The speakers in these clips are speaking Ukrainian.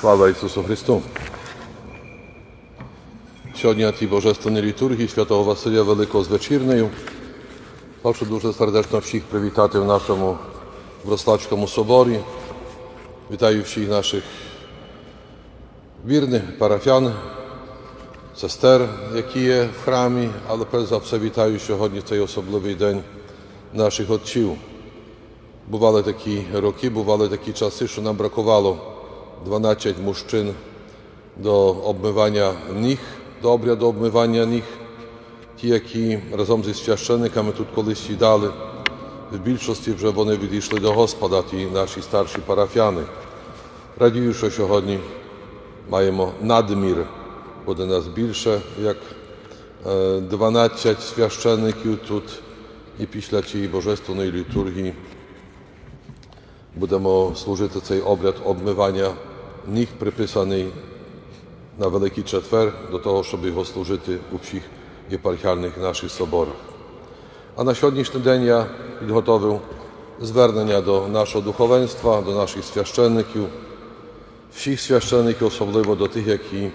Слава Ісусу Христу! Сьогодні на тій божественній літургії святого Василя Великого з вечірнею. Хочу дуже сердечно всіх привітати в нашому Врославському соборі. Вітаю всіх наших вірних парафян, сестер, які є в храмі, але перш за все вітаю сьогодні цей особливий день наших отців. Бували такі роки, бували такі часи, що нам бракувало 12 мужчин до обмивання ніг, до обряду обмивання ніг. Ті, які разом зі священниками тут колись сідали, в більшості вже вони відійшли до Господа, ті наші старші парафіяни. Радію, що сьогодні маємо надмір, буде нас більше, як е, 12 священників тут і після цієї божественної літургії будемо служити цей обряд обмивання ніг, приписаний на Великий Четвер, до того, щоб його служити у всіх єпархіальних наших соборах. А на сьогоднішній день я підготовив звернення до нашого духовенства, до наших священників, всіх священників, особливо до тих, які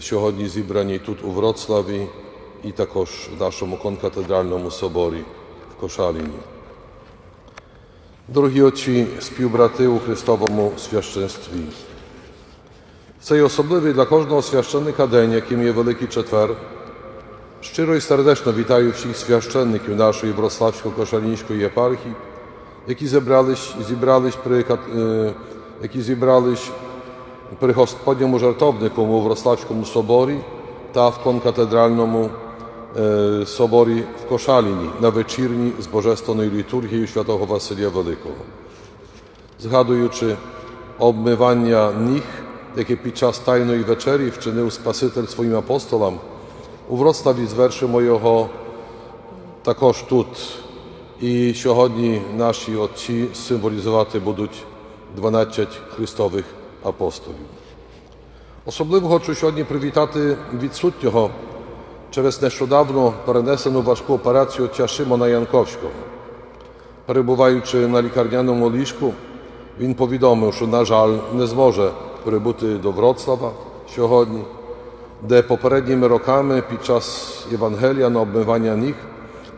сьогодні зібрані тут у Вроцлаві і також в нашому конкатедральному соборі в Кошаліні. Дорогі отці, співбрати у Христовому священстві. Цей особливий для кожного священника день, яким є Великий Четвер. Щиро і сердечно вітаю всіх священників нашої Врославсько-Кошалінської єпархії, які зібрались, зібрались при, кат- е, які зібрались при Господньому жартовнику у Врославському соборі та в конкатедральному е, соборі в Кошаліні на вечірні з Божественною літургією святого Василія Великого. Згадуючи обмивання ніг, яке під час Тайної вечері вчинив Спаситель своїм апостолам, у Вроцлаві звершимо його також тут. І сьогодні наші отці символізувати будуть 12 Христових апостолів. Особливо хочу сьогодні привітати відсутнього через нещодавно перенесену важку операцію отця Шимона Янковського. Перебуваючи на лікарняному ліжку, він повідомив, що, на жаль, не зможе прибути до Вроцлава сьогодні, де попередніми роками під час Євангелія на обмивання ніг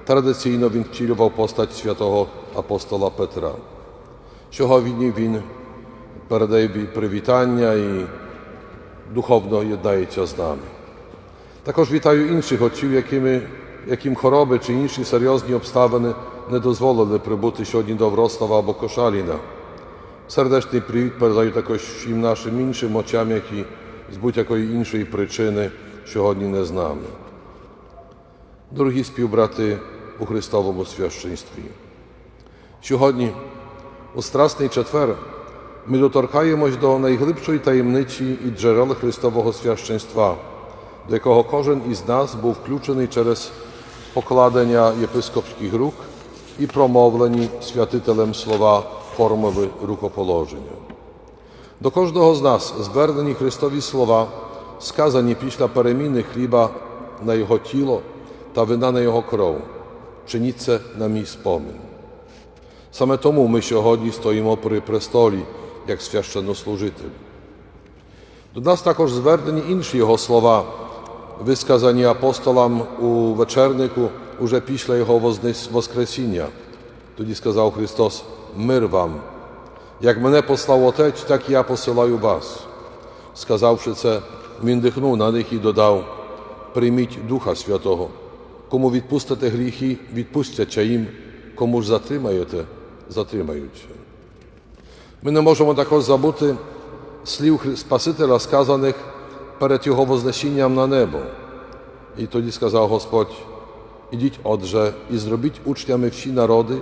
традиційно він втілював постать святого апостола Петра. Сьогодні він передає привітання і духовно єднається з нами. Також вітаю інших отців, якими, яким хороби чи інші серйозні обставини не дозволили прибути сьогодні до Врослава або Кошаліна. Сердечний привіт передаю також всім нашим іншим отцям, які з будь-якої іншої причини сьогодні не з нами. Дорогі співбрати у Христовому священстві. Сьогодні, у Страсний четвер, ми доторкаємось до найглибшої таємниці і джерел Христового священства, до якого кожен із нас був включений через покладення єпископських рук і промовлені святителем слова формули рукоположення. До кожного з нас звернені Христові слова, сказані після переміни хліба на Його тіло та вина на Його кров. Чиніть це на мій спомин. Саме тому ми сьогодні стоїмо при престолі, як священнослужителі. До нас також звернені інші Його слова, висказані апостолам у вечернику уже після Його Воскресіння. Тоді сказав Христос: Мир вам! Як мене послав Отець, так я посилаю вас. Сказавши це, він дихнув на них і додав: Прийміть Духа Святого. Кому відпустите гріхи, відпустяться їм, кому ж затримаєте, затримаються. Ми не можемо також забути слів Спасителя, сказаних перед Його вознесінням на небо. І тоді сказав Господь: Ідіть, отже, і зробіть учнями всі народи,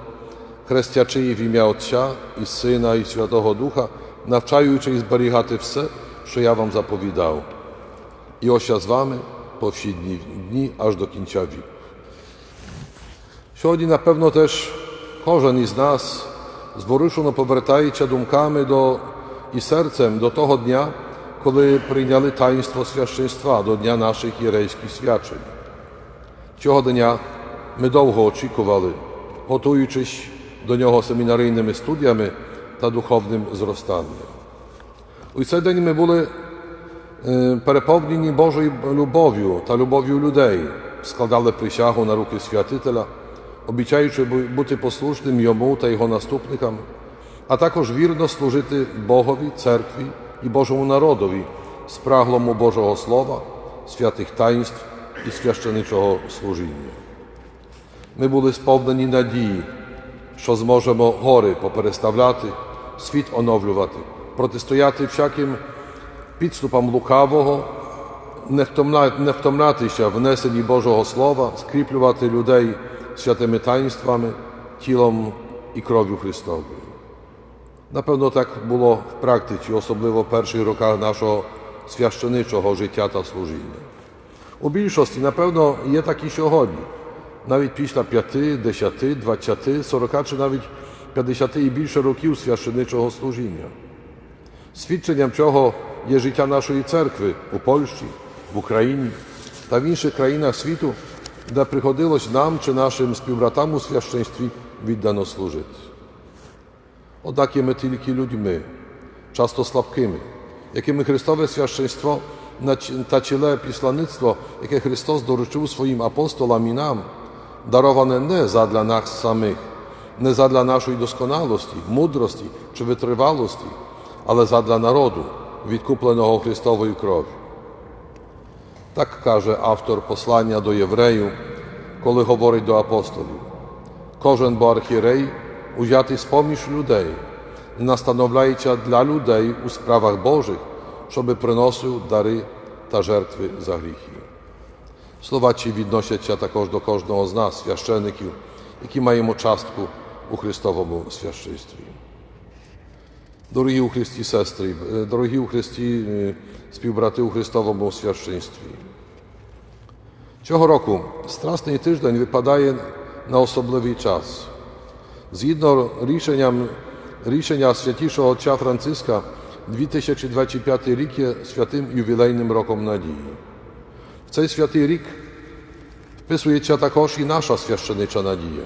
хрестячи їх в ім'я Отця і Сина, і Святого Духа, навчаючи і зберігати все, що я вам заповідав. І ось я з вами по всі дні, дні аж до кінця віку. Сьогодні, напевно, теж кожен із нас зворушено повертається думками до, і серцем до того дня, коли прийняли таїнство священства, до дня наших єрейських свячень. Цього дня ми довго очікували, готуючись до нього семінарійними студіями та духовним зростанням. У цей день ми були е, переповнені Божою любов'ю та любов'ю людей, складали присягу на руки святителя, обіцяючи бути послушним йому та його наступникам, а також вірно служити Богові, церкві і Божому народові, спраглому Божого Слова, святих таїнств і священичого служіння. Ми були сповнені надії, що зможемо гори попереставляти, світ оновлювати, протистояти всяким підступам лукавого, не втомлятися в несенні Божого Слова, скріплювати людей святими таїнствами, тілом і кров'ю Христовою. Напевно, так було в практиці, особливо в перших роках нашого священичого життя та служіння. У більшості, напевно, є так і сьогодні. Навіть після 5, 10, 20, 40 чи навіть 50 і більше років священичого служіння. Свідченням цього є життя нашої церкви у Польщі, в Україні та в інших країнах світу, де приходилось нам чи нашим співбратам у священстві віддано служити. Однак є ми тільки людьми, часто слабкими, якими Христове священство на ці- та ціле післаництво, яке Христос доручив своїм апостолам і нам, дароване не задля нас самих, не задля нашої досконалості, мудрості чи витривалості, але задля народу, відкупленого Христовою кров'ю. Так каже автор послання до євреїв, коли говорить до апостолів. Кожен бо архірей узятий з-поміж людей, настановляється для людей у справах Божих, щоби приносив дари та жертви за гріхи. Слова ці відносяться також до кожного з нас, священиків, які маємо частку у Христовому священстві. Дорогі у Христі сестри, дорогі у Христі співбрати у Христовому священстві. Цього року Страсний тиждень випадає на особливий час. Згідно рішенням, рішення святішого отця Франциска, 2025 рік є святим ювілейним роком надії. В цей святий рік вписується також і наша священича надія.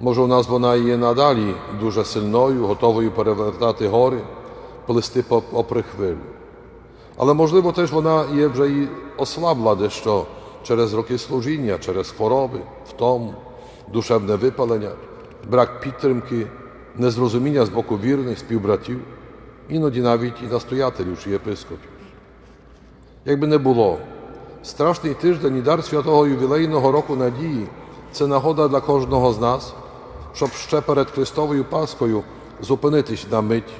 Може, у нас вона є надалі дуже сильною, готовою перевертати гори, плисти по- попри хвилю. Але можливо теж вона є вже і ослабла дещо через роки служіння, через хвороби, втому, душевне випалення, брак підтримки, незрозуміння з боку вірних співбратів, іноді навіть і настоятелів чи єпископів. Якби не було, страшний тиждень і дар святого ювілейного року надії це нагода для кожного з нас, щоб ще перед Христовою Паскою зупинитись на мить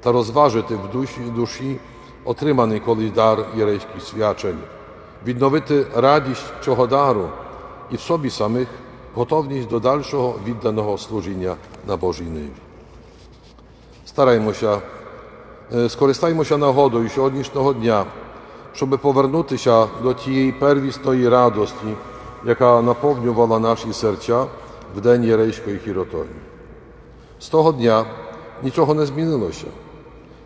та розважити в душі душі отриманий колись дар єрейських свячень, відновити радість цього дару і в собі самих готовність до дальшого відданого служіння на Божій ниві. Стараймося, е, скористаймося нагодою сьогоднішнього дня, щоб повернутися до тієї первісної радості, яка наповнювала наші серця в день Єрейської хіротонії. З того дня нічого не змінилося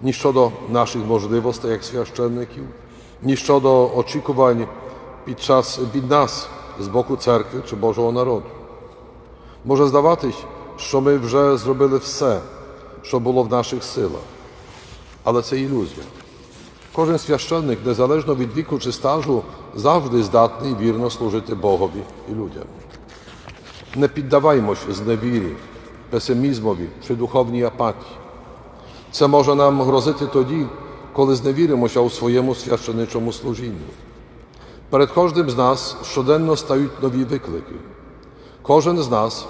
ні щодо наших можливостей як священників, ні щодо очікувань під час від нас з боку церкви чи Божого народу. Може здаватись, що ми вже зробили все, що було в наших силах, але це ілюзія. Кожен священник, незалежно від віку чи стажу, завжди здатний вірно служити Богові і людям. Не піддаваймось зневірі, песимізмові чи духовній апатії. Це може нам грозити тоді, коли зневіримося у своєму священичому служінні. Перед кожним з нас щоденно стають нові виклики. Кожен з нас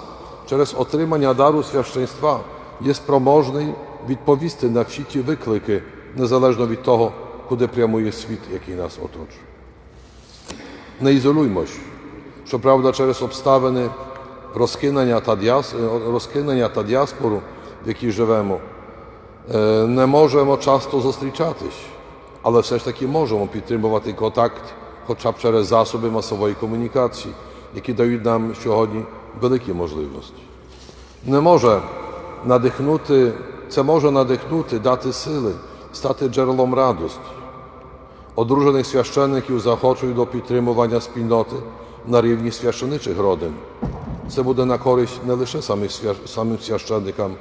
через отримання дару священства є спроможний відповісти на всі ті виклики, незалежно від того, куди прямує світ, який нас оточує. Не ізолюймось, щоправда, через обставини розкинення та, діас... розкинення та діаспору, в якій живемо, е, не можемо часто зустрічатись, але все ж таки можемо підтримувати контакт хоча б через засоби масової комунікації, які дають нам сьогодні великі можливості. Не може надихнути, це може надихнути, дати сили, стати джерелом радості. Одружених священників захочуть до підтримування спільноти на рівні священичих родин. Це буде на користь не лише самих свя- самим священникам,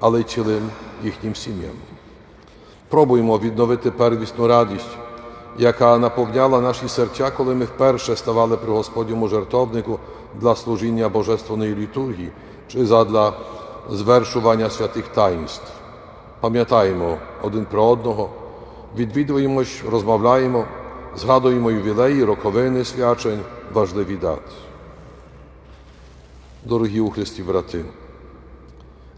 але й цілим їхнім сім'ям. Пробуймо відновити первісну радість, яка наповняла наші серця, коли ми вперше ставали при Господньому жертовнику для служіння Божественної літургії чи задля звершування святих таїнств. Пам'ятаємо один про одного, відвідуємось, розмовляємо, згадуємо ювілеї, роковини свячень, важливі дати. Дорогі у Христі брати,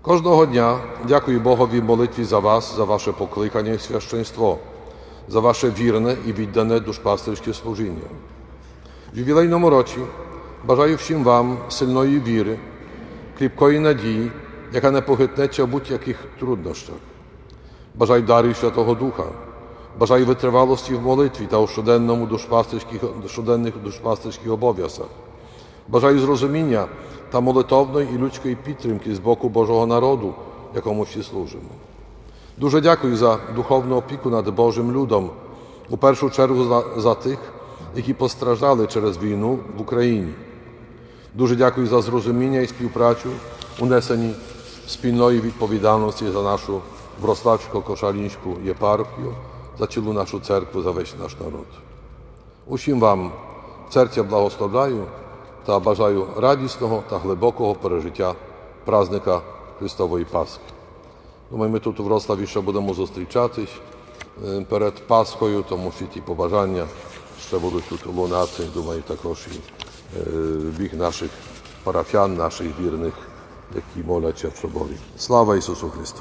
кожного дня дякую Богові молитві за вас, за ваше покликання і священство, за ваше вірне і віддане душпастерське служіння. В ювілейному році бажаю всім вам сильної віри, кріпкої надії, яка не похитнеться в будь-яких труднощах. Бажаю дарів Святого Духа, бажаю витривалості в молитві та у щоденному душпастерських, щоденних душпастерських обов'язках. Бажаю зрозуміння та молитовної і людської підтримки з боку Божого народу, якому всі служимо. Дуже дякую за духовну опіку над Божим людом, у першу чергу за, за тих, які постраждали через війну в Україні. Дуже дякую за зрозуміння і співпрацю, унесені спільної відповідальності за нашу Врославсько-Кошалінську єпархію, за цілу нашу церкву, за весь наш народ. Усім вам серця благословляю та бажаю радісного та глибокого пережиття празника Христової Пасхи. Думаю, ми тут у Врославі ще будемо зустрічатись е, перед Пасхою, тому всі ті побажання ще будуть тут лунати. Думаю, також і е, в бік наших парафіян, наших вірних, які моляться в соборі. Слава Ісусу Христу!